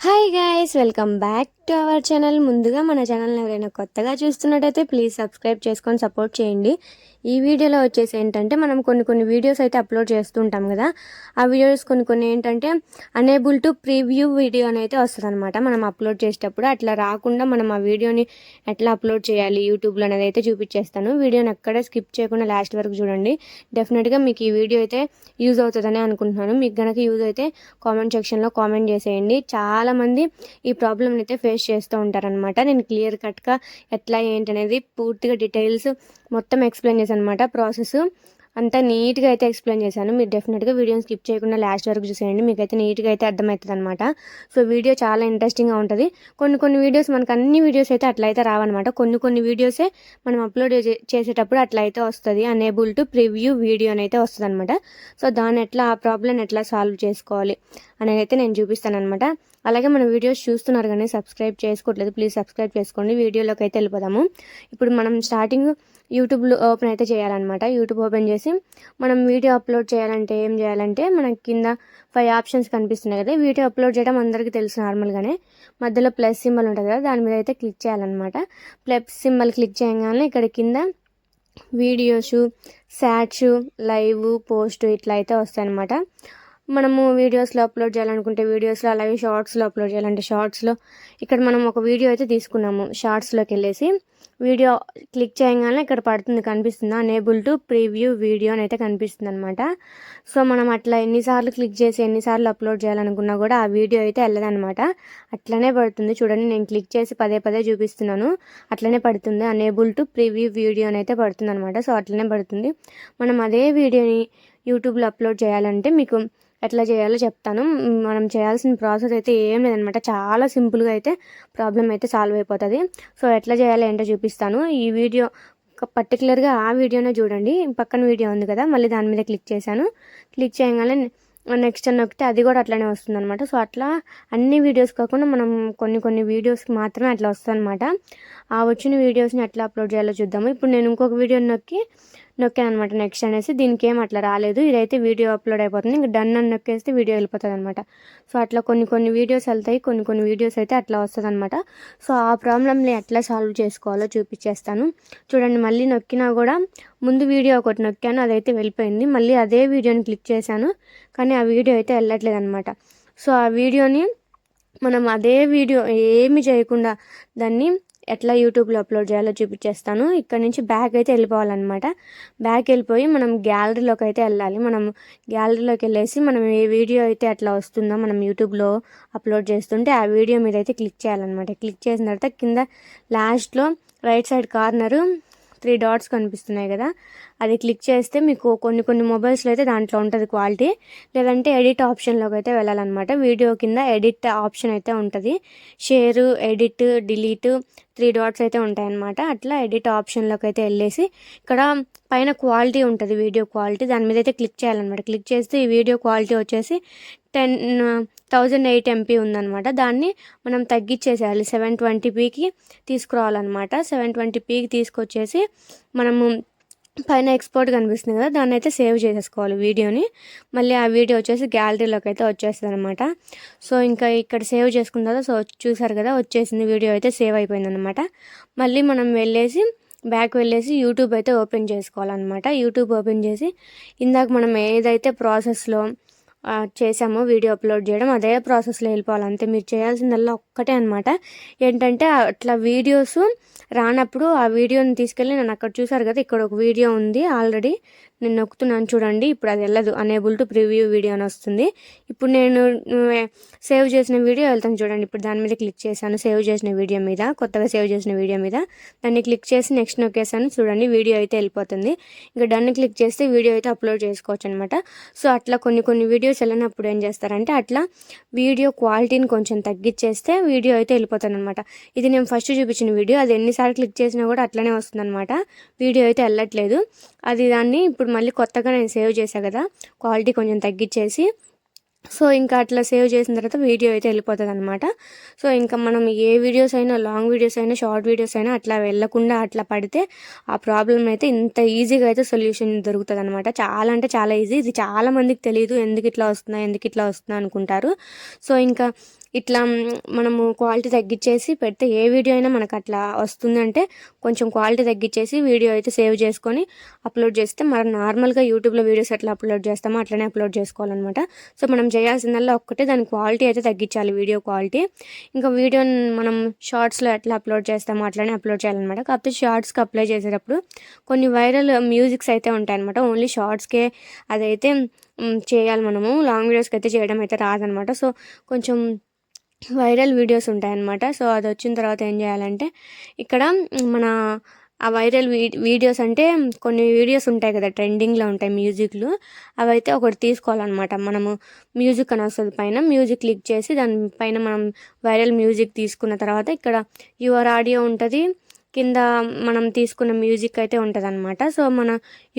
Hi guys welcome back to our channel ముందుగా మన ఛానల్ని ఎవరైనా కొత్తగా చూస్తున్నట్టయితే ప్లీజ్ సబ్స్క్రైబ్ చేసుకొని సపోర్ట్ చేయండి. ఈ వీడియోలో వచ్చేసి ఏంటంటే మనం కొన్ని కొన్ని వీడియోస్ అయితే అప్లోడ్ చేస్తుంటాం కదా. ఆ వీడియోస్ కొన్ని కొన్ని ఏంటంటే అనేబుల్ టు ప్రీవ్యూ వీడియో అని అయితే వస్తుంది అనమాట మనం అప్లోడ్ చేసేటప్పుడు అట్లా రాకుండా మనం ఆ వీడియోని ఎట్లా అప్లోడ్ చేయాలి యూట్యూబ్లో అనేది అయితే చూపించేస్తాను. వీడియోని ఎక్కడ స్కిప్ చేయకుండా లాస్ట్ వరకు చూడండి. డెఫినెట్గా మీకు ఈ వీడియో అయితే యూజ్ అవుతుందని అనుకుంటున్నాను. మీకు గనక యూజ్ అయితే కామెంట్ సెక్షన్లో కామెంట్ చేసేయండి. చాలామంది ఈ ప్రాబ్లమ్ అయితే ఫేస్ చేస్తూ ఉంటారనమాట నేను క్లియర్ కట్గా ఎట్లా ఏంటి అనేది పూర్తిగా డీటెయిల్స్ మొత్తం ఎక్స్ప్లెయిన్ చేశాను అనమాట ప్రాసెస్ అంతా నీట్గా అయితే ఎక్స్ప్లెయిన్ చేశాను. మీరు డెఫినెట్గా వీడియోని స్కిప్ చేయకుండా లాస్ట్ వరకు చూసేయండి. మీకు అయితే నీట్గా అయితే అర్థమవుతుంది అనమాట సో వీడియో చాలా ఇంట్రెస్టింగ్గా ఉంటుంది. కొన్ని కొన్ని వీడియోస్ మనకు అన్ని వీడియోస్ అయితే అట్లా అయితే రావన్నమాట. కొన్ని కొన్ని వీడియోసే మనం అప్లోడ్ చేసేటప్పుడు అట్లా అయితే వస్తుంది. అనేబుల్ టు ప్రివ్యూ వీడియో అని అయితే వస్తుంది అనమాట సో దాన్ని ఎట్లా ఆ ప్రాబ్లం ఎట్లా సాల్వ్ చేసుకోవాలి అనేది అయితే నేను చూపిస్తాను అనమాట అలాగే మన వీడియోస్ చూస్తున్నారు కానీ సబ్స్క్రైబ్ చేసుకోవట్లేదు. ప్లీజ్ సబ్స్క్రైబ్ చేసుకోండి. వీడియోలోకి అయితే వెళ్ళిపోదాము. ఇప్పుడు మనం స్టార్టింగ్ యూట్యూబ్లో ఓపెన్ అయితే చేయాలన్నమాట. యూట్యూబ్ ఓపెన్ చేసి మనం వీడియో అప్లోడ్ చేయాలంటే ఏం చేయాలంటే మన కింద ఫైవ్ ఆప్షన్స్ కనిపిస్తున్నాయి కదా. వీడియో అప్లోడ్ చేయడం అందరికీ తెలుసు నార్మల్గానే మధ్యలో ప్లస్ సింబల్ ఉంటుంది కదా దాని మీద అయితే క్లిక్ చేయాలన్నమాట. ప్లస్ సింబల్ క్లిక్ చేయగానే ఇక్కడ కింద వీడియోస్ శాట్స్ లైవ్ పోస్ట్ ఇట్లా అయితే వస్తాయన్నమాట. మనము వీడియోస్లో అప్లోడ్ చేయాలనుకుంటే వీడియోస్లో అలాగే షార్ట్స్లో అప్లోడ్ చేయాలంటే షార్ట్స్లో ఇక్కడ మనం ఒక వీడియో అయితే తీసుకున్నాము. షార్ట్స్లోకి వెళ్ళేసి వీడియో క్లిక్ చేయగానే ఇక్కడ పడుతుంది కనిపిస్తుంది. అనేబుల్ టు ప్రీవ్యూ వీడియో అని అయితే కనిపిస్తుంది అనమాట సో మనం అట్లా ఎన్నిసార్లు క్లిక్ చేసి ఎన్నిసార్లు అప్లోడ్ చేయాలనుకున్నా కూడా ఆ వీడియో అయితే వెళ్ళదనమాట అట్లనే పడుతుంది. చూడండి నేను క్లిక్ చేసి పదే పదే చూపిస్తున్నాను. అట్లనే పడుతుంది. అనేబుల్ టు ప్రీవ్యూ వీడియో అని అయితే పడుతుంది అనమాట సో అట్లనే పడుతుంది. మనం అదే వీడియోని యూట్యూబ్లో అప్లోడ్ చేయాలంటే మీకు ఎట్లా చేయాలో చెప్తాను. మనం చేయాల్సిన ప్రాసెస్ అయితే ఏం లేదనమాట. చాలా సింపుల్గా అయితే ప్రాబ్లం అయితే సాల్వ్ అయిపోతుంది. సో ఎట్లా చేయాలో ఏంటో చూపిస్తాను. ఈ వీడియో పర్టికులర్గా ఆ వీడియోనే చూడండి. పక్కన వీడియో ఉంది కదా మళ్ళీ దాని మీద క్లిక్ చేశాను. క్లిక్ చేయగానే నెక్స్ట్ అని నొక్కితే అది కూడా అట్లానే వస్తుంది అనమాట సో అట్లా అన్ని వీడియోస్ కాకుండా మనం కొన్ని కొన్ని వీడియోస్కి మాత్రమే అట్లా వస్తుంది అనమాట ఆ వచ్చిన వీడియోస్ని ఎట్లా అప్లోడ్ చేయాలో చూద్దాము. ఇప్పుడు నేను ఇంకొక వీడియో నొక్కి నొక్కాను అనమాట నెక్స్ట్ అనేసి. దీనికి ఏం అట్లా రాలేదు. ఇదైతే వీడియో అప్లోడ్ అయిపోతుంది. ఇంకా డన్ అని నొక్కేస్తే వీడియో వెళ్ళిపోతుంది అనమాట సో అట్లా కొన్ని కొన్ని వీడియోస్ వెళ్తాయి. కొన్ని కొన్ని వీడియోస్ అయితే అట్లా వస్తుంది అనమాట సో ఆ ప్రాబ్లమ్ని ఎట్లా సాల్వ్ చేసుకోవాలో చూపించేస్తాను చూడండి మళ్ళీ నొక్కినా కూడా ముందు వీడియో ఒకటి నొక్కాను. అదైతే వెళ్ళిపోయింది. మళ్ళీ అదే వీడియోని క్లిక్ చేశాను. కానీ ఆ వీడియో అయితే వెళ్ళట్లేదు అనమాట సో ఆ వీడియోని మనం అదే వీడియో ఏమి చేయకుండా దాన్ని ఎట్లా యూట్యూబ్లో అప్లోడ్ చేయాలో చూపించేస్తాను ఇక్కడ నుంచి బ్యాక్ అయితే వెళ్ళిపోవాలన్నమాట. బ్యాక్ వెళ్ళిపోయి మనం గ్యాలరీలోకి అయితే వెళ్ళాలి. మనం గ్యాలరీలోకి వెళ్ళేసి మనం ఏ వీడియో అయితే అట్లా వస్తుందో మనం యూట్యూబ్లో అప్లోడ్ చేస్తుంటే ఆ వీడియో మీద అయితే క్లిక్ చేయాలన్నమాట. క్లిక్ చేసిన తర్వాత కింద లాస్ట్లో right side corner three dots కనిపిస్తున్నాయి కదా. అది క్లిక్ చేస్తే మీకు కొన్ని కొన్ని మొబైల్స్లో అయితే దాంట్లో ఉంటుంది క్వాలిటీ. లేదంటే ఎడిట్ ఆప్షన్లోకి అయితే వెళ్ళాలన్నమాట. వీడియో కింద ఎడిట్ ఆప్షన్ అయితే ఉంటుంది. Share edit delete three dots అయితే ఉంటాయన్నమాట. అట్లా ఎడిట్ ఆప్షన్లోకి అయితే వెళ్ళేసి ఇక్కడ పైన క్వాలిటీ ఉంటుంది వీడియో క్వాలిటీ. దాని మీద అయితే క్లిక్ చేయాలన్నమాట. క్లిక్ చేస్తే ఈ వీడియో క్వాలిటీ వచ్చేసి టెన్ థౌజండ్ ఎయిట్ ఎంపీ ఉందన్నమాట. దాన్ని మనం తగ్గించేసేయాలి. సెవెన్ ట్వంటీ పీకి తీసుకురావాలన్నమాట. సెవెన్ ట్వంటీ పీకి తీసుకొచ్చేసి మనము పైన ఎక్స్పోర్ట్ కనిపిస్తుంది కదా దాన్ని అయితే సేవ్ చేసేసుకోవాలి వీడియోని. మళ్ళీ ఆ వీడియో వచ్చేసి గ్యాలరీలోకి అయితే వచ్చేస్తుంది అనమాట సో ఇంకా ఇక్కడ సేవ్ చేసుకున్న తర్వాత సో చూసారు కదా వచ్చేసింది వీడియో అయితే సేవ్ అయిపోయింది అనమాట మళ్ళీ మనం వెళ్ళేసి బ్యాక్ వెళ్ళేసి యూట్యూబ్ అయితే ఓపెన్ చేసుకోవాలన్నమాట. యూట్యూబ్ ఓపెన్ చేసి ఇందాక మనం ఏదైతే ప్రాసెస్లో చేసామో వీడియో అప్లోడ్ చేయడం అదే ప్రాసెస్లో వెళ్ళిపోవాలి. అంతే మీరు చేయాల్సిందల్లా ఒక్కటే అనమాట ఏంటంటే అట్లా వీడియోస్ రానప్పుడు ఆ వీడియోని తీసుకెళ్ళి నేను అక్కడ చూసారు కదా ఇక్కడ ఒక వీడియో ఉంది ఆల్రెడీ నేను నొక్కుతున్నాను చూడండి ఇప్పుడు అది వెళ్ళదు అనేబుల్ టు ప్రివ్యూ వీడియో అని వస్తుంది. ఇప్పుడు నేను సేవ్ చేసిన వీడియో వెళ్తాను చూడండి ఇప్పుడు దాని మీద క్లిక్ చేశాను సేవ్ చేసిన వీడియో మీద కొత్తగా సేవ్ చేసిన వీడియో మీద. దాన్ని క్లిక్ చేసి నెక్స్ట్ నొక్కేసాను చూడండి వీడియో అయితే వెళ్ళిపోతుంది. ఇంకా దాన్ని క్లిక్ చేస్తే వీడియో అయితే అప్లోడ్ చేసుకోవచ్చు అనమాట సో అట్లా కొన్ని కొన్ని వీడియో వీడియోస్ వెళ్ళినప్పుడు ఏం చేస్తారంటే అట్లా వీడియో క్వాలిటీని కొంచెం తగ్గించేస్తే వీడియో అయితే వెళ్ళిపోతాను ఇది నేను ఫస్ట్ చూపించిన వీడియో. అది ఎన్నిసార్లు క్లిక్ చేసినా కూడా అట్లనే వస్తుందనమాట వీడియో అయితే వెళ్ళట్లేదు. అది దాన్ని ఇప్పుడు మళ్ళీ కొత్తగా నేను సేవ్ చేశాను కదా. క్వాలిటీ కొంచెం తగ్గించేసి సో ఇంకా అట్లా సేవ్ చేసిన తర్వాత వీడియో అయితే వెళ్ళిపోతుంది అనమాట సో ఇంకా మనం ఏ వీడియోస్ అయినా లాంగ్ వీడియోస్ అయినా షార్ట్ వీడియోస్ అయినా అట్లా వెళ్ళకుండా అట్లా పడితే ఆ ప్రాబ్లం అయితే ఇంత ఈజీగా అయితే సొల్యూషన్ దొరుకుతుంది అనమాట చాలా అంటే చాలా ఈజీ. ఇది చాలా మందికి తెలియదు ఎందుకు ఇట్లా వస్తుందా ఎందుకు ఇట్లా వస్తుందా అనుకుంటారు. సో ఇంకా ఇట్లా మనము క్వాలిటీ తగ్గించేసి పెడితే ఏ వీడియో అయినా మనకు అట్లా వస్తుందంటే కొంచెం క్వాలిటీ తగ్గించేసి వీడియో అయితే సేవ్ చేసుకొని అప్లోడ్ చేస్తే మనం నార్మల్గా యూట్యూబ్లో వీడియోస్ ఎట్లా అప్లోడ్ చేస్తామో అట్లనే అప్లోడ్ చేసుకోవాలన్నమాట. సో మనం చేయాల్సిందల్లా ఒక్కటే దాని క్వాలిటీ అయితే తగ్గించాలి వీడియో క్వాలిటీ. ఇంకా వీడియోని మనం షార్ట్స్లో ఎట్లా అప్లోడ్ చేస్తామో అట్లనే అప్లోడ్ చేయాలన్నమాట. కాకపోతే షార్ట్స్కి అప్లై చేసేటప్పుడు కొన్ని వైరల్ మ్యూజిక్స్ అయితే ఉంటాయన్నమాట. ఓన్లీ షార్ట్స్కే అదైతే చేయాలి మనము. లాంగ్ వీడియోస్కి అయితే చేయడం అయితే రాదనమాట సో కొంచెం వైరల్ వీడియోస్ ఉంటాయన్నమాట. సో అది వచ్చిన తర్వాత ఏం చేయాలంటే ఇక్కడ మన ఆ వైరల్ వీ వీడియోస్ అంటే కొన్ని వీడియోస్ ఉంటాయి కదా ట్రెండింగ్లో ఉంటాయి మ్యూజిక్లు. అవైతే ఒకటి తీసుకోవాలన్నమాట. మనము మ్యూజిక్ అని వస్తుంది పైన మ్యూజిక్ క్లిక్ చేసి దానిపైన మనం వైరల్ మ్యూజిక్ తీసుకున్న తర్వాత ఇక్కడ యువర్ ఆడియో ఉంటుంది. కింద మనం తీసుకున్న మ్యూజిక్ అయితే ఉంటుంది అనమాట సో మన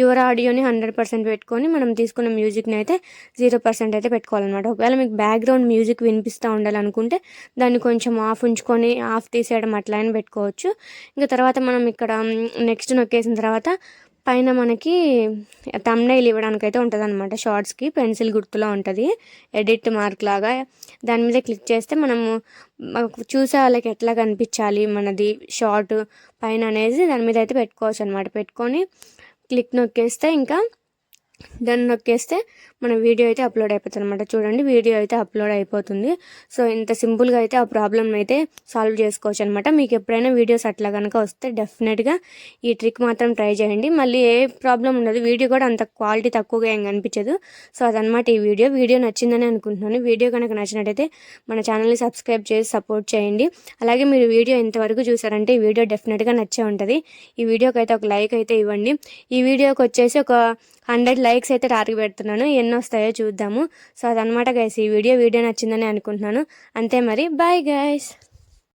యువర్ ఆడియోని హండ్రెడ్ పర్సెంట్ పెట్టుకొని మనం తీసుకున్న మ్యూజిక్ని అయితే జీరో పర్సెంట్ అయితే పెట్టుకోవాలన్నమాట. ఒకవేళ మీకు బ్యాక్గ్రౌండ్ మ్యూజిక్ వినిపిస్తూ ఉండాలనుకుంటే దాన్ని కొంచెం ఆఫ్ ఉంచుకొని ఆఫ్ తీసేయడం అట్లా అని పెట్టుకోవచ్చు. ఇంకా తర్వాత మనం ఇక్కడ నెక్స్ట్ నొక్కేసిన తర్వాత పైన మనకి తమ్నైల్ ఇవ్వడానికి అయితే ఉంటుంది అనమాట షార్ట్స్కి పెన్సిల్ గుర్తులో ఉంటుంది. ఎడిట్ మార్క్ లాగా దాని మీద క్లిక్ చేస్తే మనము చూసే వాళ్ళకి ఎట్లా కనిపించాలి మనది షార్ట్ పైన అనేది దాని మీద అయితే పెట్టుకోవచ్చు అనమాట పెట్టుకొని క్లిక్ నొక్కేస్తే ఇంకా దాన్ని నొక్కేస్తే మన వీడియో అయితే అప్లోడ్ అయిపోతుంది అనమాట చూడండి వీడియో అయితే అప్లోడ్ అయిపోతుంది. సో ఇంత సింపుల్గా అయితే ఆ ప్రాబ్లమ్ అయితే సాల్వ్ చేసుకోవచ్చు అనమాట మీకు ఎప్పుడైనా వీడియోస్ అట్లా కనుక వస్తే డెఫినెట్గా ఈ ట్రిక్ మాత్రం ట్రై చేయండి. మళ్ళీ ఏ ప్రాబ్లం ఉండదు. వీడియో కూడా అంత క్వాలిటీ తక్కువగా ఏం కనిపించదు. సో అదనమాట ఈ వీడియో. వీడియో నచ్చిందని అనుకుంటున్నాను. వీడియో కనుక నచ్చినట్టయితే మన ఛానల్ని సబ్స్క్రైబ్ చేసి సపోర్ట్ చేయండి. అలాగే మీరు వీడియో ఇంతవరకు చూసారంటే ఈ వీడియో డెఫినెట్గా నచ్చే ఉంటుంది. ఈ వీడియోకి అయితే ఒక లైక్ అయితే ఇవ్వండి. ఈ వీడియోకి వచ్చేసి ఒక హండ్రెడ్ లైక్స్ అయితే టార్గెట్ పెడుతున్నాను. ఎన్ని వస్తాయో చూద్దాము. సో అదనమాట గైస్ ఈ వీడియో. వీడియో నచ్చిందని అనుకుంటున్నాను. అంతే మరి. Bye guys